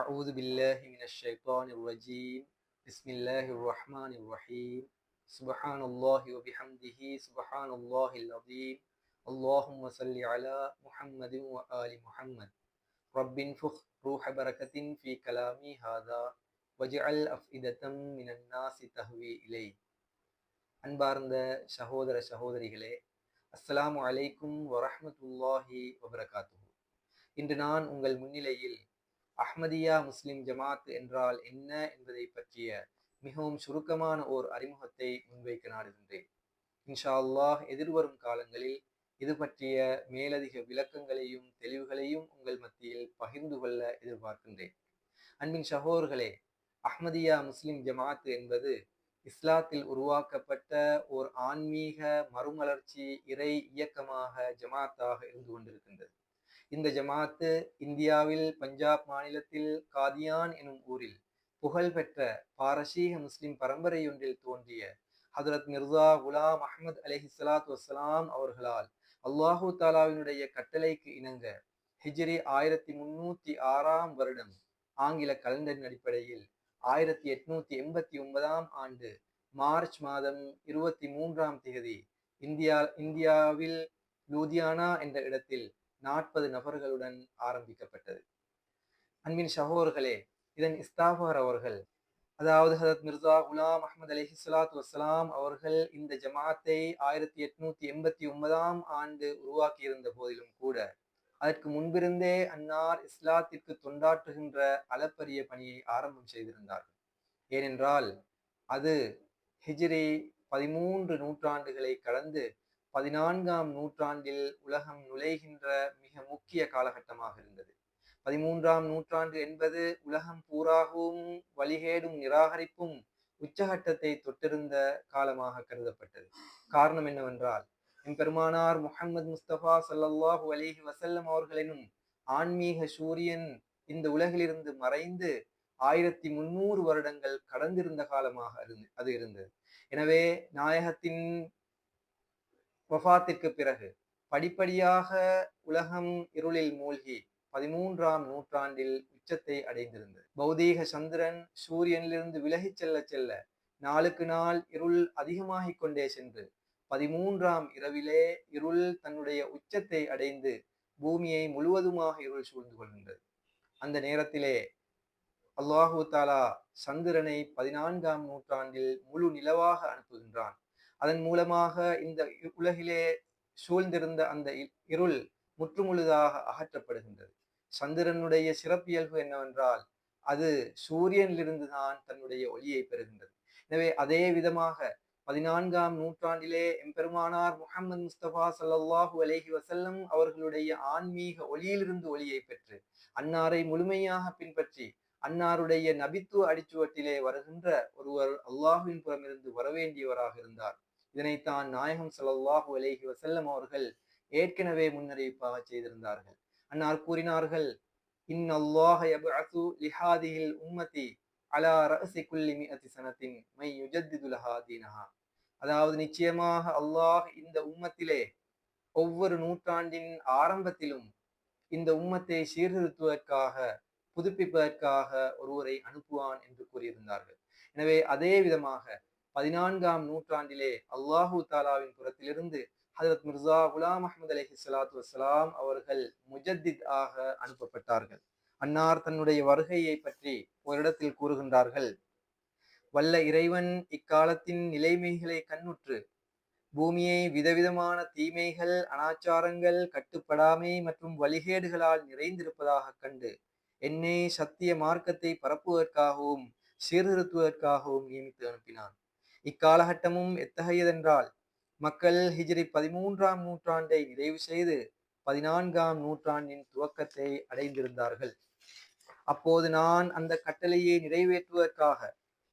أعوذ بالله من الشيطان الرجيم بسم الله الرحمن الرحيم سبحان الله وبحمده سبحان الله العظيم اللهم صل على محمد وآل محمد رب انفخ روح بركة في كلامي هذا واجعل أفئدة من الناس تهوي إليه அன்பார்ந்த சகோதர சகோதரிகளே அஸ்ஸலாமு அலைக்கும் வரஹ்மத்துல்லாஹி வபரகாத்துஹு இன்று நான் உங்கள் முன்னிலையில் அஹ்மதியா முஸ்லிம் ஜமாத் என்றால் என்ன என்பதை பற்றிய மிகவும் சுருக்கமான ஓர் அறிமுகத்தை முன்வைக்க நாடுகின்றேன் இன்ஷா அல்லாஹ் எதிர்வரும் காலங்களில் இது பற்றிய மேலதிக விளக்கங்களையும் தெளிவுகளையும் உங்கள் மத்தியில் பகிர்ந்து கொள்ள எதிர்பார்க்கின்றேன். அன்பின் சகோர்களே அஹ்மதியா முஸ்லிம் ஜமாத் என்பது இஸ்லாத்தில் உருவாக்கப்பட்ட ஓர் ஆன்மீக மறுமலர்ச்சி இறை இயக்கமாக ஜமாத்தாக இருந்து கொண்டிருக்கின்றது. இந்த ஜமாத்து இந்தியாவில் பஞ்சாப் மாநிலத்தில் காதியான் எனும் ஊரில் புகழ்பெற்ற பாரசீக முஸ்லிம் பரம்பரையொன்றில் தோன்றிய ஹதரத் மிர்சா குலாம் அஹமது அலஹி சலாத் வசலாம் அவர்களால் அல்லாஹு தாலாவினுடைய கட்டளைக்கு இணங்க ஹிஜ்ரி ஆயிரத்தி முன்னூத்தி ஆறாம் வருடம் ஆங்கில கலண்டரின் அடிப்படையில் ஆயிரத்தி எட்நூத்தி எண்பத்தி ஒன்பதாம் ஆண்டு மார்ச் மாதம் இருபத்தி மூன்றாம் தேதி இந்தியா இந்தியாவில் லூதியானா என்ற இடத்தில் நாற்பது நபர்களுடன் ஆரம்பிக்கப்பட்டது. அன்பின் சகோதர்களே இதன் இஸ்தாபர் அவர்கள் அதாவது ஹதரத் மிர்சா குலாம் அஹமது அலஹி சலாத் வசலாம் அவர்கள் இந்த ஜமாத்தை ஆயிரத்தி எட்நூத்தி எண்பத்தி ஒன்பதாம் ஆண்டு உருவாக்கியிருந்த போதிலும் கூட அதற்கு முன்பிருந்தே அன்னார் இஸ்லாத்திற்கு தொண்டாற்றுகின்ற அளப்பரிய பணியை ஆரம்பம் செய்திருந்தார்கள். ஏனென்றால் அது ஹிஜ்ரி பதிமூன்று நூற்றாண்டுகளை கடந்து பதினான்காம் நூற்றாண்டில் உலகம் நுழைகின்ற மிக முக்கிய காலகட்டமாக இருந்தது. பதிமூன்றாம் நூற்றாண்டு என்பது உலகம் பூராகவும் வழிகேடும் நிராகரிப்பும் உச்சகட்டத்தை தொட்டிருந்த காலமாக கருதப்பட்டது. காரணம் என்னவென்றால் எம்பெருமானார் முகமது முஸ்தபா சல்லாஹூ அலிஹி வசல்லம் அவர்களினும் ஆன்மீக சூரியன் இந்த உலகிலிருந்து மறைந்து ஆயிரத்தி முன்னூறு வருடங்கள் கடந்திருந்த காலமாக அது இருந்தது. எனவே நாயகத்தின் வஃபாத்திற்கு பிறகு படிப்படியாக உலகம் இருளில் மூழ்கி பதிமூன்றாம் நூற்றாண்டில் உச்சத்தை அடைந்திருந்தது. பௌதீக சந்திரன் சூரியனிலிருந்து விலகிச் செல்ல செல்ல நாளுக்கு நாள் இருள் அதிகமாகிக் கொண்டே சென்று பதிமூன்றாம் இரவிலே இருள் தன்னுடைய உச்சத்தை அடைந்து பூமியை முழுவதுமாக இருள் சூழ்ந்து கொள்கின்றது. அந்த நேரத்திலே அல்லாஹு தாலா சந்திரனை பதினான்காம் நூற்றாண்டில் முழு நிலவாக அனுப்புகின்றான். அதன் மூலமாக இந்த உலகிலே சூழ்ந்திருந்த அந்த இருள் முற்றுமுழுதாக அகற்றப்படுகின்றது. சந்திரனுடைய சிறப்பியல்பு என்னவென்றால் அது சூரியனிலிருந்து தான் தன்னுடைய ஒளியை பெறுகின்றது. எனவே அதே விதமாக பதினான்காம் நூற்றாண்டிலே எம்பெருமானார் முகமது முஸ்தபா சல்லாஹூ அலேஹி வசல்லம் அவர்களுடைய ஆன்மீக ஒளியிலிருந்து ஒளியை பெற்று அன்னாரை முழுமையாக பின்பற்றி அன்னாருடைய நபித்துவ அடிச்சுவட்டிலே வருகின்ற ஒருவர் அல்லாஹுவின் புறமிருந்து வரவேண்டியவராக இருந்தார். இதனைத்தான் நாயகம் சல்லாஹூ அலேஹி வசல்லம் அவர்கள் ஏற்கனவே முன்னறிவிப்பாக செய்திருந்தார்கள். அன்னார் கூறினார்கள் இன் அல்லாஹ் லிஹாதிஹில் உம்மதி அலா ரசி குல்லி மிஅத்தி சனத்தின் மை யுஜத்திது லஹா தீனஹா அதாவது நிச்சயமாக அல்லாஹ் இந்த உம்மத்திலே ஒவ்வொரு நூற்றாண்டின் ஆரம்பத்திலும் இந்த உம்மத்தை சீர்திருத்துவதற்காக புதுப்பிப்பதற்காக ஒருவரை அனுப்புவான் என்று கூறியிருந்தார்கள். எனவே அதே விதமாக பதினான்காம் நூற்றாண்டிலே அல்லாஹூ தாலாவின் புறத்திலிருந்து ஹசரத் மிர்சா குலாம் அஹமது அலஹி சலாத்து வசலாம் அவர்கள் முஜத்தித் ஆக அனுப்பப்பட்டார்கள். அன்னார் தன்னுடைய வருகையை பற்றி ஓரிடத்தில் கூறுகின்றார்கள். வல்ல இறைவன் இக்காலத்தின் நிலைமைகளை கண்ணுற்று பூமியை விதவிதமான தீமைகள் அனாச்சாரங்கள் கட்டுப்படாமை மற்றும் வழிகேடுகளால் நிறைந்திருப்பதாக கண்டு என்னை சத்திய மார்க்கத்தை பரப்புவதற்காகவும் சீர்திருத்துவதற்காகவும் நியமித்து அனுப்பினான். இக்காலகட்டமும் எத்தகையதென்றால் மக்கள் ஹிஜ்ரி பதிமூன்றாம் நூற்றாண்டை நிறைவு செய்து பதினான்காம் நூற்றாண்டின் துவக்கத்தை அடைந்திருந்தார்கள். அப்போது நான் அந்த கட்டளையை நிறைவேற்றுவதற்காக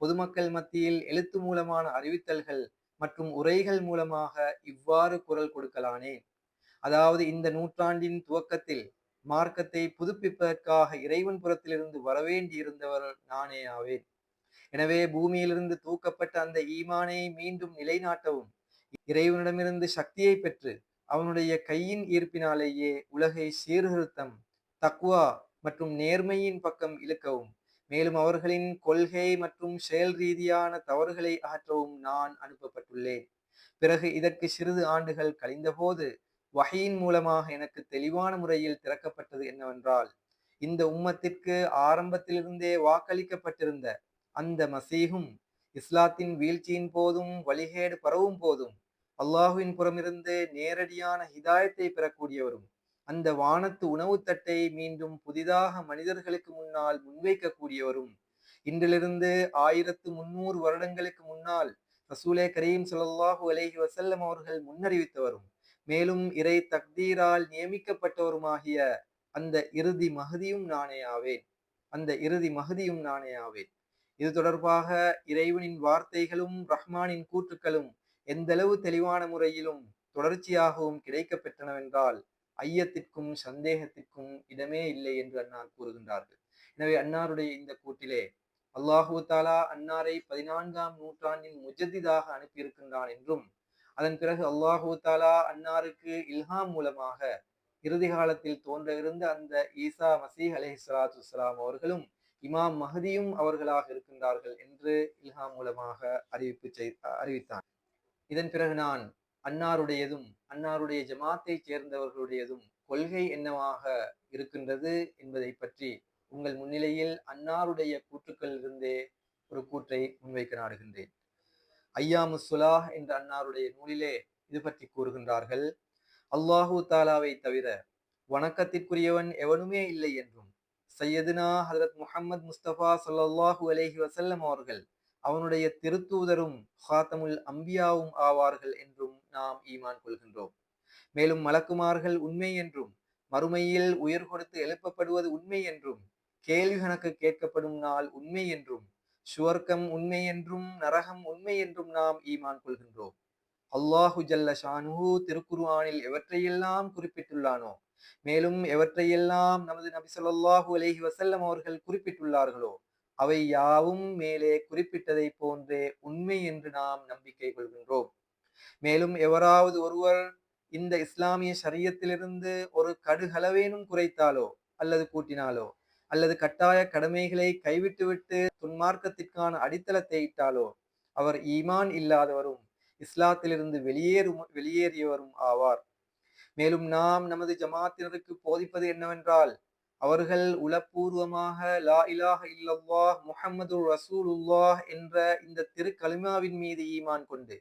பொதுமக்கள் மத்தியில் எழுத்து மூலமான அறிவித்தல்கள் மற்றும் உரைகள் மூலமாக இவ்வாறு குரல் கொடுக்கலானேன் அதாவது இந்த நூற்றாண்டின் துவக்கத்தில் மார்க்கத்தை புதுப்பிப்பதற்காக இறைவன் புறத்திலிருந்து வரவேண்டியிருந்தவர் நானே ஆவேன். எனவே பூமியிலிருந்து தூக்கப்பட்ட அந்த ஈமானை மீண்டும் நிலைநாட்டவும். இறைவனிடமிருந்து சக்தியை பெற்று அவனுடைய கையின் ஈர்ப்பினாலேயே உலகை சீர்திருத்தம் தக்குவா மற்றும் நேர்மையின் பக்கம் இழுக்கவும். மேலும் அவர்களின் கொள்கை மற்றும் செயல் ரீதியான தவறுகளை அகற்றவும் நான் அனுப்பப்பட்டுள்ளேன். பிறகு இதற்கு சிறிது ஆண்டுகள் கழிந்தபோது வகையின் மூலமாக எனக்கு தெளிவான முறையில் திறக்கப்பட்டது என்னவென்றால் இந்த உம்மத்திற்கு ஆரம்பத்திலிருந்தே வாக்களிக்கப்பட்டிருந்த அந்த மசீகும் இஸ்லாத்தின் வீழ்ச்சியின் போதும் வழிகேடு பரவும் போதும் அல்லாஹுவின் புறமிருந்து நேரடியான ஹிதாயத்தை பெறக்கூடியவரும் அந்த வானத்து உணவு தட்டை மீண்டும் புதிதாக மனிதர்களுக்கு முன்னால் முன்வைக்கக்கூடியவரும். இன்றிலிருந்து ஆயிரத்து முன்னூறு வருடங்களுக்கு முன்னால் ரசூலே கரீம் ஸல்லல்லாஹு அலஹி வசல்லம் அவர்கள் முன்னறிவித்தவரும் மேலும் இறை தக்தீரால் நியமிக்கப்பட்டவருமாகிய அந்த இறுதி மகதியும் நானே ஆவேன். அந்த இறுதி மகதியும் நானே ஆவேன். இது தொடர்பாக இறைவனின் வார்த்தைகளும் ரஹ்மானின் கூற்றுக்களும் எந்தளவு தெளிவான முறையிலும் தொடர்ச்சியாகவும் கிடைக்கப்பெற்றனவென்றால் ஐயத்திற்கும் சந்தேகத்திற்கும் இடமே இல்லை என்று அன்னார் கூறுகின்றார்கள். எனவே அன்னாருடைய இந்த கூட்டிலே அல்லாஹு தாலா அன்னாரை பதினான்காம் நூற்றாண்டின் முஜதிதாக அனுப்பியிருக்கின்றான் என்றும் அதன் பிறகு அல்லாஹு தாலா அன்னாருக்கு இல்ஹாம் மூலமாக இறுதி காலத்தில் தோன்ற இருந்த அந்த ஈசா மசீஹ் அலஹி சலாத்து அவர்களும் இமாம் மஹதியும் அவர்களாக இருக்கின்றார்கள் என்று இல்ஹாம் மூலமாக அறிவிப்பு செய் அறிவித்தான். இதன் பிறகு நான் அன்னாருடையதும் அன்னாருடைய ஜமாத்தை சேர்ந்தவர்களுடையதும் கொள்கை என்னவாக இருக்கின்றது என்பதை பற்றி உங்கள் முன்னிலையில் அன்னாருடைய கூற்றுக்களிலிருந்தே ஒரு கூற்றை முன்வைக்க நாடுகின்றேன் ஐயாமு சுலாஹ் என்ற அன்னாருடைய நூலிலே இது பற்றி கூறுகின்றார்கள் அல்லாஹூ தாலாவை தவிர வணக்கத்திற்குரியவன் எவனுமே இல்லை என்றும் சையதுனா ஹசரத் முஹம்மது முஸ்தபா சல்லாஹூ அலஹி வசல்லம் அவர்கள். அவனுடைய திருத்தூதரும் ஹாத்தமுல் அம்பியாவும் ஆவார்கள் என்றும் நாம் ஈமான் கொள்கின்றோம். மேலும் மலக்குமார்கள் உண்மை என்றும் மறுமையில் உயிர் கொடுத்து எழுப்பப்படுவது உண்மை என்றும் கேள்வி கணக்கு கேட்கப்படும் நாள் உண்மை என்றும் சுவர்க்கம் உண்மை என்றும் நரகம் உண்மை என்றும் நாம் ஈமான் கொள்கின்றோம். அல்லாஹு ஜல்ல ஷானுஹு திருக்குர்ஆனில் எவற்றையெல்லாம் குறிப்பிட்டுள்ளானோ மேலும் எவற்றையெல்லாம் நமது நபி சொல்லாஹு அலஹி வசல்லம் அவர்கள் குறிப்பிட்டுள்ளார்களோ அவை யாவும் மேலே குறிப்பிட்டதை போன்றே உண்மை என்று நாம் நம்பிக்கை கொள்கின்றோம். மேலும் எவராவது ஒருவர் இந்த இஸ்லாமிய சரியத்திலிருந்து ஒரு கடுகளவேனும் குறைத்தாலோ அல்லது கூட்டினாலோ அல்லது கட்டாய கடமைகளை கைவிட்டுவிட்டு துன்மார்க்கத்திற்கான அடித்தளத்தை இட்டாலோ அவர் ஈமான் இல்லாதவரும் இஸ்லாத்திலிருந்து வெளியேறும் வெளியேறியவரும் ஆவார். மேலும் நாம் நமது ஜமாத்தினருக்கு போதிப்பது என்னவென்றால் அவர்கள் உளப்பூர்வமாக லா இலாஹ இல்லல்லாஹ் முஹம்மது ரசூலுல்லாஹ் என்ற இந்த திருக்கலிமாவின் மீது ஈமான் கொண்டு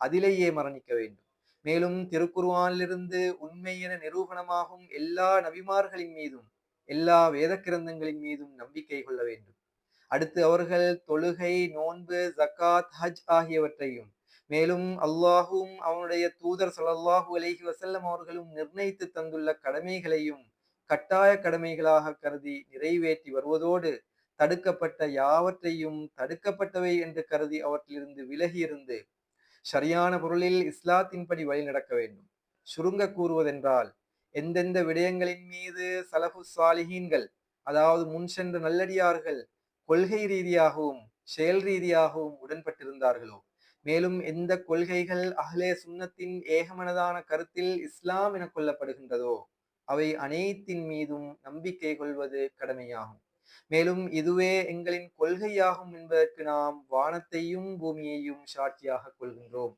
அதிலேயே மரணிக்க வேண்டும். மேலும் திருக்குர்ஆனிலிருந்து உண்மை என நிரூபணமாகும் எல்லா நபிமார்களின் மீதும் எல்லா வேத கிரந்தங்களின் மீதும் நம்பிக்கை கொள்ள வேண்டும். அடுத்து அவர்கள் தொழுகை நோன்பு ஜக்காத் ஹஜ் ஆகியவற்றையும் மேலும் அல்லாஹும் அவனுடைய தூதர் சல்லாஹூ அலஹி வசல்லம் அவர்களும் நிர்ணயித்து தந்துள்ள கடமைகளையும் கட்டாய கடமைகளாக கருதி நிறைவேற்றி வருவதோடு தடுக்கப்பட்ட யாவற்றையும் தடுக்கப்பட்டவை என்று கருதி அவற்றிலிருந்து விலகி இருந்து சரியான பொருளில் இஸ்லாத்தின்படி வழி நடக்க வேண்டும். சுருங்க கூறுவதென்றால் எந்தெந்த விடயங்களின் மீது சலஃபு சாலிஹீன்கள் அதாவது முன் சென்ற நல்லடியார்கள் கொள்கை ரீதியாகவும் செயல் ரீதியாகவும் உடன்பட்டிருந்தார்களோ மேலும் எந்த கொள்கைகள் அஹ்லே சுன்னத்தின் ஏகமனதான கருத்தில் இஸ்லாம் என கொள்ளப்படுகின்றதோ அவை அனைத்தின் மீதும் நம்பிக்கை கொள்வது கடமையாகும். மேலும் இதுவே எங்களின் கொள்கையாகும் என்பதற்கு நாம் வானத்தையும் பூமியையும் சாட்சியாக கொள்கின்றோம்.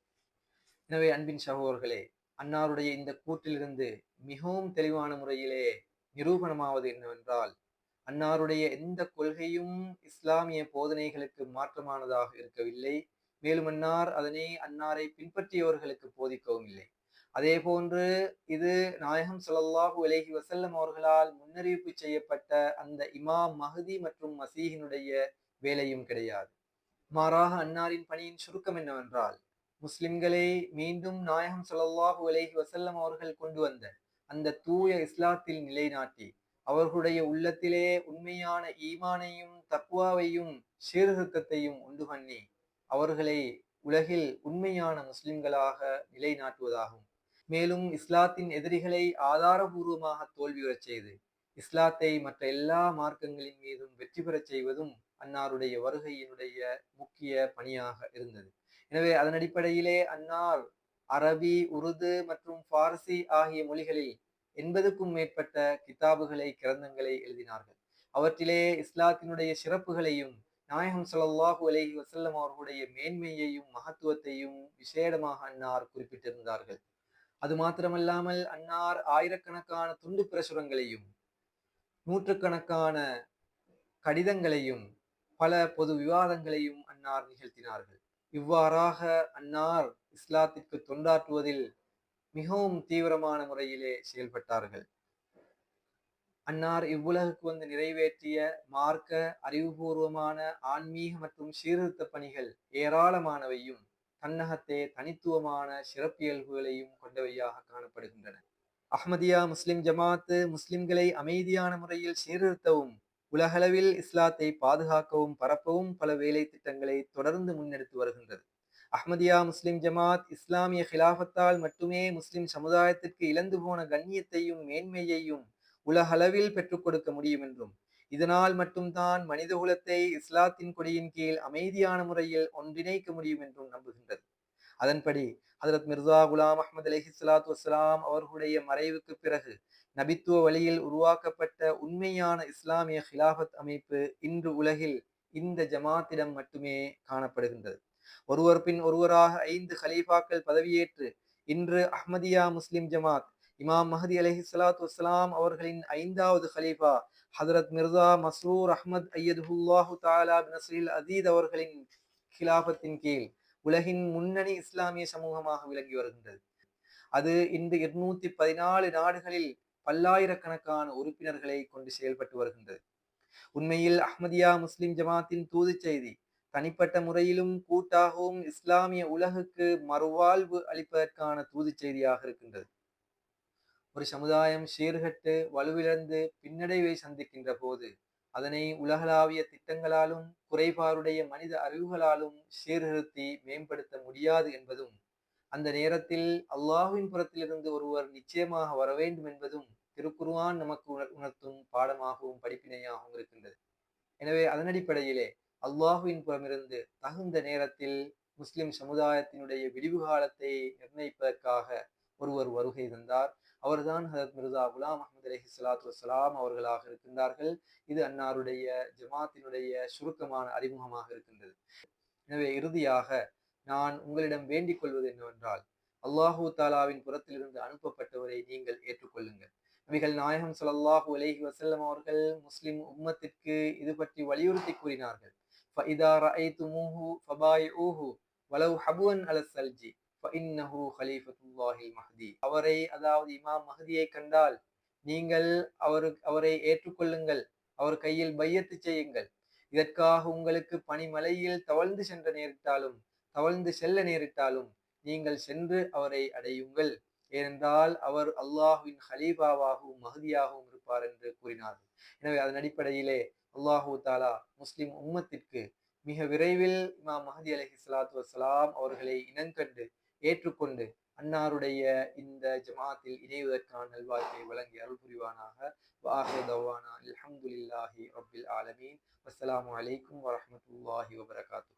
எனவே அன்பின் சகோதர்களே அன்னாருடைய இந்த கூற்றிலிருந்து மிகவும் தெளிவான முறையிலே நிரூபணமாவது என்னவென்றால் அன்னாருடைய எந்த கொள்கையும் இஸ்லாமிய போதனைகளுக்கு மாற்றமானதாக இருக்கவில்லை. மேலும் அன்னார் அதனை அன்னாரை பின்பற்றியவர்களுக்கு போதிக்கவும் இல்லை. அதே போன்று இது நாயகம் சல்லாஹூ அலேஹி வசல்லம் அவர்களால் முன்னறிவிப்பு செய்யப்பட்ட அந்த இமாம் மஹதி மற்றும் மசீஹினுடைய வேலையும் கிடையாது. மாறாக அன்னாரின் பணியின் சுருக்கம் என்னவென்றால் முஸ்லிம்களை மீண்டும் நாயகம் சல்லாஹூ விலகி வசல்லம் அவர்கள் கொண்டு வந்த அந்த தூய இஸ்லாத்தில் நிலைநாட்டி அவர்களுடைய உள்ளத்திலே உண்மையான ஈமானையும் தக்குவாவையும் சீர்திருத்தத்தையும் உண்டு பண்ணி அவர்களை உலகில் உண்மையான முஸ்லிம்களாக நிலைநாட்டுவதாகும். மேலும் இஸ்லாத்தின் எதிரிகளை ஆதாரபூர்வமாக தோல்வியுறச் செய்து இஸ்லாத்தை மற்ற எல்லா மார்க்கங்களின் மீதும் வெற்றி பெறச் செய்வதும் அன்னாருடைய வருகையினுடைய முக்கிய பணியாக இருந்தது. எனவே அதன் அடிப்படையிலே அன்னார் அரபி உருது மற்றும் பார்சி ஆகிய மொழிகளில் எண்பதுக்கும் மேற்பட்ட கிதாபுகளை கிரந்தங்களை எழுதினார்கள். அவற்றிலே இஸ்லாத்தினுடைய சிறப்புகளையும் நாயகம் சல்லாஹூ அலஹி வசல்லம் அவர்களுடைய மேன்மையையும் மகத்துவத்தையும் விசேடமாக அன்னார் குறிப்பிட்டிருந்தார்கள். அது மாத்திரமல்லாமல் அன்னார் ஆயிரக்கணக்கான துண்டு பிரசுரங்களையும் நூற்றுக்கணக்கான கடிதங்களையும் பல பொது விவாதங்களையும் அன்னார் நிகழ்த்தினார்கள். இவ்வாறாக அன்னார் இஸ்லாத்திற்கு தொண்டாற்றுவதில் மிகவும் தீவிரமான முறையிலே செயல்பட்டார்கள். அன்னார் இவ்வுலகுக்கு வந்து நிறைவேற்றிய மார்க்க அறிவுபூர்வமான ஆன்மீக மற்றும் சீர்திருத்த பணிகள் ஏராளமானவையும் தன்னகத்தே தனித்துவமான சிறப்பியல்புகளையும் கொண்டவையாக காணப்படுகின்றன. அஹ்மதியா முஸ்லிம் ஜமாத்து முஸ்லிம்களை அமைதியான முறையில் சீர்திருத்தவும் உலகளவில் இஸ்லாத்தை பாதுகாக்கவும் பரப்பவும் பல வேலை திட்டங்களை தொடர்ந்து முன்னெடுத்து வருகின்றது. அஹ்மதியா முஸ்லிம் ஜமாத் இஸ்லாமிய கிலாபத்தால் மட்டுமே முஸ்லிம் சமுதாயத்திற்கு இழந்து போன கண்ணியத்தையும் மேன்மையையும் உலகளவில் பெற்றுக் கொடுக்க முடியும் என்றும் இதனால் மட்டும்தான் மனித குலத்தை இஸ்லாத்தின் கொடியின் கீழ் அமைதியான முறையில் ஒன்றிணைக்க முடியும் என்றும் நம்புகின்றது. அதன்படி ஹதரத் மிர்சா குலாம் அஹமது அலஹி சலாத்து வசலாம் அவர்களுடைய மறைவுக்கு பிறகு நபித்துவ வழியில் உருவாக்கப்பட்ட உண்மையான இஸ்லாமிய ஹிலாபத் அமைப்பு இன்று உலகில் இந்த ஜமாத்திடம் மட்டுமே காணப்படுகின்றது. ஒருவர் பின் ஒருவராக ஐந்து ஹலீஃபாக்கள் பதவியேற்று இன்று அஹ்மதியா முஸ்லிம் ஜமாத் இமாம் மஹதி அலஹி சலாத்து வஸ்லாம் அவர்களின் ஐந்தாவது ஹலீஃபா ஹதரத் மிர்சா மஸ்ரூர் அஹ்மத் ஐயதுல்லாஹு தாலா நஸ்ரில் அதீத் அவர்களின் கிலாபத்தின் கீழ் உலகின் முன்னணி இஸ்லாமிய சமூகமாக விளங்கி வருகின்றது. அது இன்று இருநூத்தி பதினாலு நாடுகளில் பல்லாயிரக்கணக்கான உறுப்பினர்களை கொண்டு செயல்பட்டு வருகின்றது. உண்மையில் அஹ்மதியா முஸ்லிம் ஜமாத்தின் தூது செய்தி தனிப்பட்ட முறையிலும் கூட்டாகவும் இஸ்லாமிய உலகுக்கு மறுவாழ்வு அளிப்பதற்கான தூது செய்தியாக இருக்கின்றது. ஒரு சமுதாயம் சீர்கட்டு வலுவிழந்து பின்னடைவை சந்திக்கின்ற போது அதனை உலகளாவிய திட்டங்களாலும் குறைபாடுடைய மனித அறிவுகளாலும் சீர்திருத்தி மேம்படுத்த முடியாது என்பதும் அந்த நேரத்தில் அல்லாஹுவின் புறத்திலிருந்து ஒருவர் நிச்சயமாக வர வேண்டும் என்பதும் திருக்குருவான் நமக்கு உணர் உணர்த்தும் பாடமாகவும் படிப்பினையாகவும் இருக்கின்றது. எனவே அதன் அடிப்படையிலே அல்லாஹுவின் புறமிருந்து தகுந்த நேரத்தில் முஸ்லிம் சமுதாயத்தினுடைய விடிவு காலத்தை நிர்ணயிப்பதற்காக ஒருவர் வருகை தந்தார். அவர்தான் ஹதத் மிர்சா குலாம் அஹமது அலஹி சலாத்து வலாம் அவர்களாக இருக்கின்றார்கள். இது அன்னாருடைய ஜமாத்தினுடைய சுருக்கமான அறிமுகமாக இருக்கின்றது. எனவே இறுதியாக நான் உங்களிடம் வேண்டிக் கொள்வது என்னவென்றால் அல்லாஹூ தாலாவின் புறத்திலிருந்து அனுப்பப்பட்டவரை நீங்கள் ஏற்றுக்கொள்ளுங்கள். நபிகள் நாயகம் சல்லாஹூ அலஹி வசல்லம் அவர்கள் முஸ்லிம் உம்மத்திற்கு இது பற்றி வலியுறுத்தி கூறினார்கள். ஃபஇதா ரஐதுமூஹு ஃபபாயிஊஹு மஹதி அவரை அதாவது இமாம் மஹதியை கண்டால் நீங்கள் அவரு அவரை ஏற்றுக்கொள்ளுங்கள். அவர் கையில் பையத்து செய்யுங்கள். இதற்காக உங்களுக்கு பனிமலையில் தவழ்ந்து சென்ற நேரிட்டாலும் தவழ்ந்து செல்ல நேரிட்டாலும் நீங்கள் சென்று அவரை அடையுங்கள். ஏனென்றால் அவர் அல்லாஹுவின் ஹலீபாவாகவும் மகதியாகவும் இருப்பார் என்று கூறினார். எனவே அதன் அடிப்படையிலே அல்லாஹூ தாலா முஸ்லிம் உம்மத்திற்கு மிக விரைவில் இமாம் மஹதி அலஹி சலாத்து வசலாம் அவர்களை இனங்கண்டு ஏற்றுக்கொண்டு அன்னாருடைய இந்த ஜமாத்தில் இணைவதற்கான நல்வாய்ப்பை வழங்கி அருள் புரிவானாக. வாஹிர் தவானா. அல்ஹம்துலில்லாஹி ரப்பில் ஆலமீன். அஸ்லாம் அலைக்கும் வரமத்துல்லாஹி வபரகாத்து